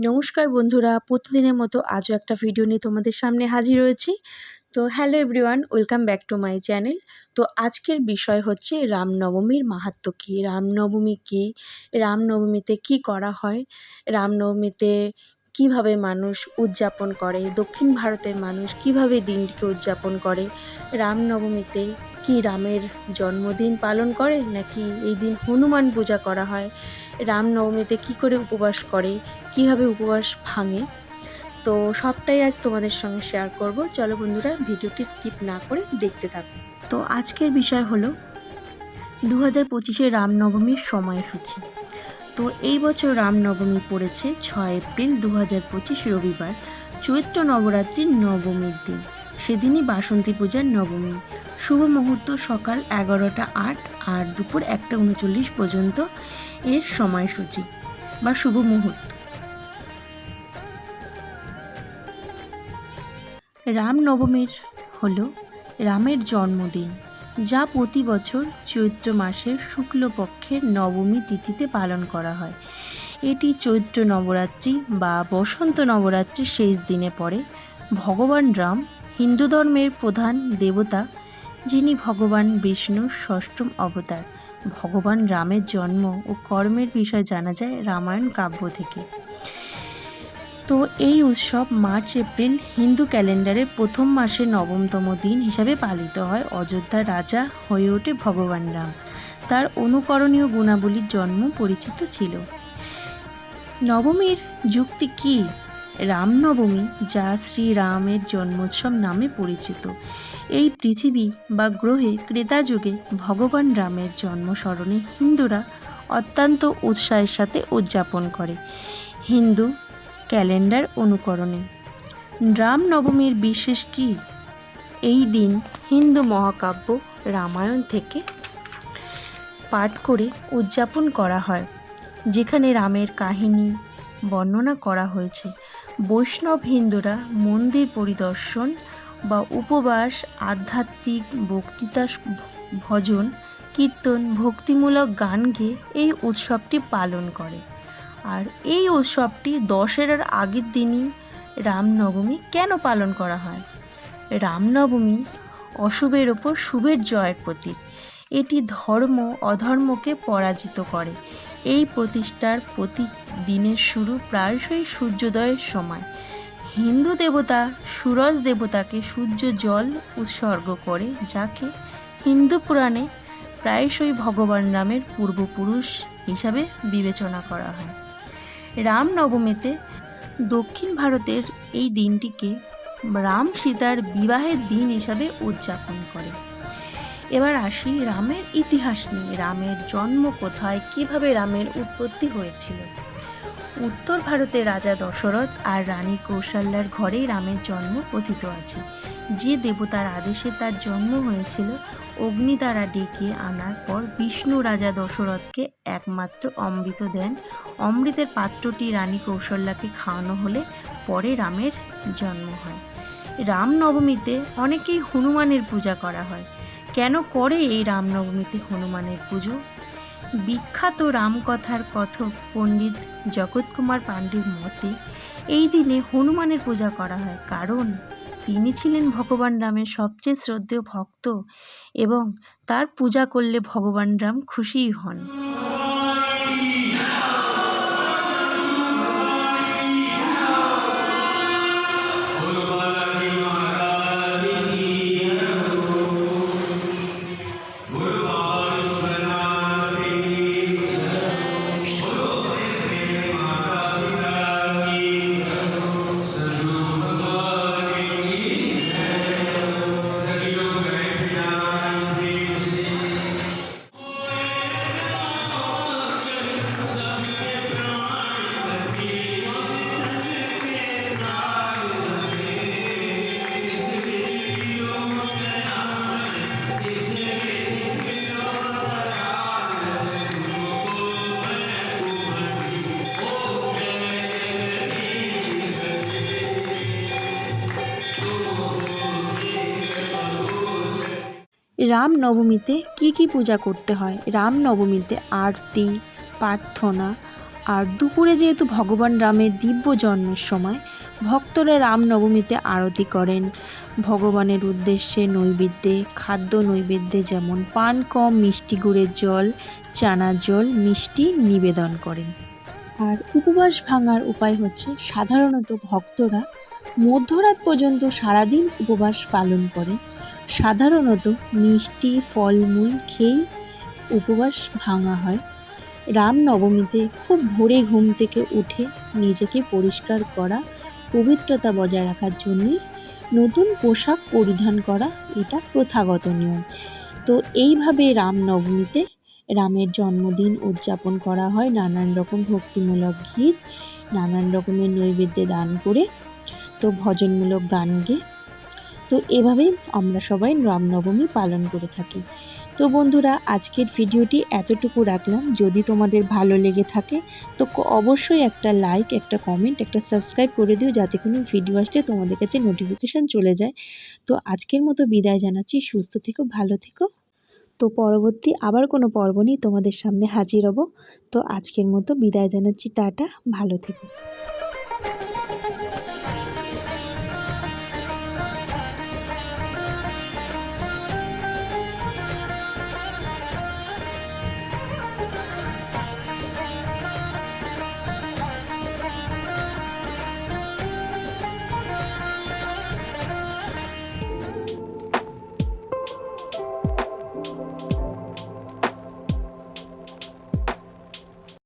নমস্কার বন্ধুরা, প্রতিদিনের মতো আজও একটা ভিডিও নিয়ে তোমাদের সামনে হাজির হয়েছি। তো hello everyone welcome back to my channel তো আজকের বিষয় হচ্ছে রামনবমীর মাহাত্ম কী? রামনবমী কী? রামনবমীতে কি করা হয়? রামনবমীতে কীভাবে মানুষ উদযাপন করে? দক্ষিণ ভারতের মানুষ কীভাবে দিনটিকে উদযাপন করে? রামনবমীতে কি রামের জন্মদিন পালন করে নাকি এই দিন হনুমান পূজা করা হয়? রামনবমীতে কি করে উপবাস করে? কীভাবে উপবাস ভাঙে? তো সবটাই আজ তোমাদের সঙ্গে শেয়ার করব। চলো বন্ধুরা, ভিডিওটি স্কিপ না করে দেখতে থাকো। তো আজকের বিষয় হলো দু হাজার পঁচিশে রামনবমীর সময়সূচি। তো এই বছর রামনবমী পড়েছে ছয় এপ্রিল দু হাজার পঁচিশ রবিবার, চৈত্র নবরাত্রির নবমীর দিন। সেদিনই বাসন্তী পূজার নবমী। শুভ মুহূর্ত সকাল এগারোটা আট আর দুপুর একটা উনচল্লিশ পর্যন্ত এর সময়সূচি বা শুভ মুহূর্ত। রামনবমীর হল রামের জন্মদিন, যা প্রতি বছর চৈত্র মাসের শুক্লপক্ষের নবমী তিথিতে পালন করা হয়। এটি চৈত্র নবরাত্রি বা বসন্ত নবরাত্রির শেষ দিনে পড়ে। ভগবান রাম হিন্দু ধর্মের প্রধান দেবতা, যিনি ভগবান বিষ্ণুর ষষ্ঠম অবতার। ভগবান রামের জন্ম ও কর্মের বিষয় জানা যায় রামায়ণ কাব্য থেকে। তো এই উৎসব মার্চ, এপ্রিল হিন্দু ক্যালেন্ডারের প্রথম মাসের নবমতম দিন হিসাবে পালিত হয় অযোধ্যার রাজা হয়ে ওঠে ভগবান রাম। তার অনুকরণীয় গুণাবলীর জন্ম পরিচিত ছিল। নবমীর যুক্তি কি? রামনবমী, যা শ্রীরামের জন্মোৎসব নামে পরিচিত। এই পৃথিবী বা গ্রহে ক্রেতা যুগে ভগবান রামের জন্মস্মরণে হিন্দুরা অত্যন্ত উৎসাহের সাথে উদযাপন করে। হিন্দু ক্যালেন্ডার অনুকরণে। রামনবমীর বিশেষ কি? এই দিন হিন্দু মহাকাব্য রামায়ণ থেকে পাঠ করে উদযাপন করা হয়, যেখানে রামের কাহিনী বর্ণনা করা হয়েছে। বৈষ্ণব হিন্দুরা মন্দির পরিদর্শন বা উপবাস, আধ্যাত্মিক বক্তৃতা, ভজন, কীর্তন, ভক্তিমূলক গান গেয়ে এই উৎসবটি পালন করে। আর এই উৎসবটি দশেরার আগের দিনই রামনবমী কেন পালন করা হয়? রামনবমী অশুভের ওপর শুভের জয়ের প্রতীক। এটি ধর্ম অধর্মকে পরাজিত করে। এই প্রতিষ্ঠার প্রতীক দিনের শুরু প্রায়শই সূর্যোদয়ের সময়। হিন্দু দেবতা সুরজ দেবতাকে সূর্য জল উৎসর্গ করে, যাকে হিন্দু পুরাণে প্রায়শই ভগবান রামের পূর্বপুরুষ হিসাবে বিবেচনা করা হয়। রামনবমীতে দক্ষিণ ভারতের এই দিনটিকে রাম সীতার বিবাহের দিন হিসাবে উদযাপন করে। এবার আসি রামের ইতিহাস নিয়ে। রামের জন্ম কোথায়? কীভাবে রামের উৎপত্তি হয়েছিল? উত্তর ভারতে রাজা দশরথ আর রানী কৌশল্যার ঘরেই রামের জন্ম কথিত আছে। যে দেবতার আদেশে তার জন্ম হয়েছিল অগ্নি দ্বারা ডেকে আনার পর বিষ্ণু রাজা দশরথকে একমাত্র অমৃত দেন। অমৃতের পাত্রটি রানী কৌশল্যাকে খাওয়ানো হলে পরে রামের জন্ম হয়। রামনবমীতে অনেকেই হনুমানের পূজা করা হয়। কেন করে এই রামনবমীতে হনুমানের পুজো? বিখ্যাত রামকথার কথক পণ্ডিত জগৎকুমার পাণ্ডের মতে, এই দিনে হনুমানের পূজা করা হয় কারণ তিনি ছিলেন ভগবান রামের সবচেয়ে শ্রদ্ধেয় ভক্ত এবং তার পূজা করলে ভগবান রাম খুশিই হন। রামনবমীতে কি কি পূজা করতে হয়? রামনবমীতে আরতি, প্রার্থনা আর দুপুরে যেহেতু ভগবান রামের দিব্য জন্মের সময়, ভক্তরা রামনবমীতে আরতি করেন। ভগবানের উদ্দেশ্যে নৈবেদ্যে, খাদ্য নৈবেদ্যে যেমন পান, কম, মিষ্টি গুড়ের জল চানার জল, মিষ্টি নিবেদন করেন। আর উপবাস ভাঙার উপায় হচ্ছে সাধারণত ভক্তরা মধ্যরাত পর্যন্ত সারাদিন উপবাস পালন করেন। সাধারণত মিষ্টি, ফলমূল খেয়েই উপবাস ভাঙা হয়। রামনবমীতে খুব ভোরে ঘুম থেকে উঠে নিজেকে পরিষ্কার করা, পবিত্রতা বজায় রাখার জন্যে নতুন পোশাক পরিধান করা এটা প্রথাগত নিয়ম। তো এইভাবে রামনবমীতে রামের জন্মদিন উদযাপন করা হয়। নানান রকম ভক্তিমূলক গীত, নানান রকমের নৈবেদ্যে দান করে তো ভজনমূলক গান গেয়ে তো এভাবেই আমরা সবাই রামনবমী পালন করে থাকি। তো বন্ধুরা, আজকের ভিডিওটি এতটুকু রাখলাম। যদি তোমাদের ভালো লেগে থাকে, তো অবশ্যই একটা লাইক একটা কমেন্ট একটা সাবস্ক্রাইব করে দিও যাতে কোনো ভিডিও আসলে তোমাদের কাছে নোটিফিকেশান চলে যায়। তো আজকের মতো বিদায় জানাচ্ছি। সুস্থ থেকো, ভালো থেকো। তো পরবর্তী আবার কোনো পর্ব নিয়ে তোমাদের সামনে হাজির হব। তো আজকের মতো বিদায় জানাচ্ছি। টাটা, ভালো থেকো।